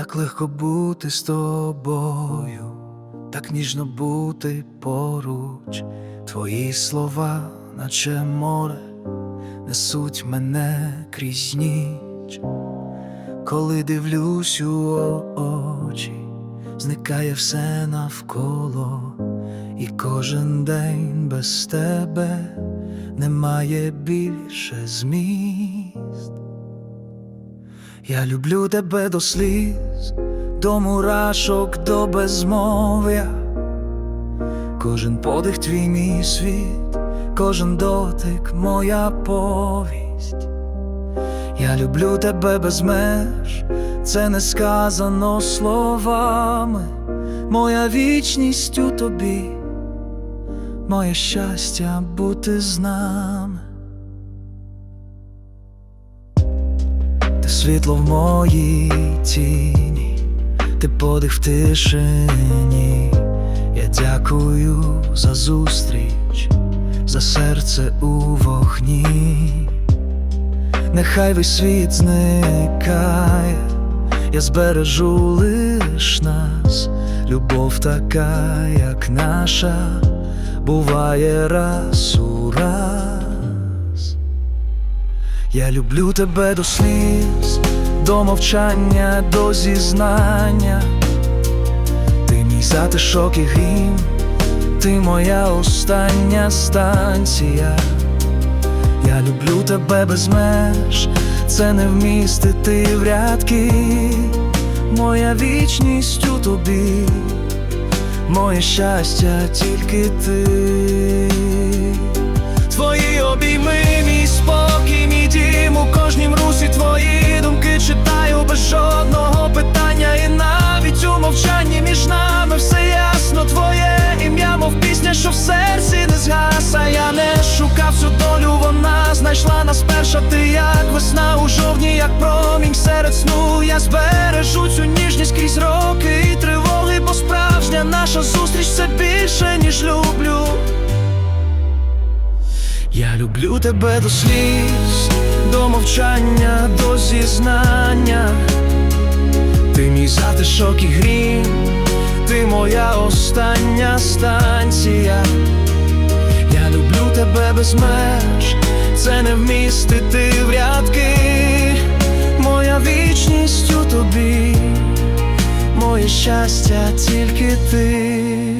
Так легко бути з тобою, так ніжно бути поруч. Твої слова, наче море, несуть мене крізь ніч. Коли дивлюсь у очі, зникає все навколо, і кожен день без тебе немає більше зміст. Я люблю тебе до сліз, до мурашок, до безмов'я. Кожен подих твій мій світ, кожен дотик моя повість. Я люблю тебе без меж, це не сказано словами, моя вічність у тобі, моє щастя бути з нами. Світло в моїй тіні, ти подих в тишині. Я дякую за зустріч, за серце у вогні. Нехай весь світ зникає, я збережу лиш нас, любов така, як наша, буває раз у раз. Я люблю тебе до сліз, до мовчання, до зізнання. Ти мій затишок і грім, ти моя остання станція. Я люблю тебе без меж, це не вмістити в рядки, моя вічність у тобі, моє щастя тільки ти. Як промінь серед сну. Я збережу цю ніжність крізь роки і тривоги, бо справжня наша зустріч це більше, ніж люблю. Я люблю тебе до сліз, до мовчання, до зізнання. Ти мій затишок і грім, ти моя остання станція. Я люблю тебе без меж, це не вмістити в рядки. Моя вічність у тобі, моє щастя тільки ти.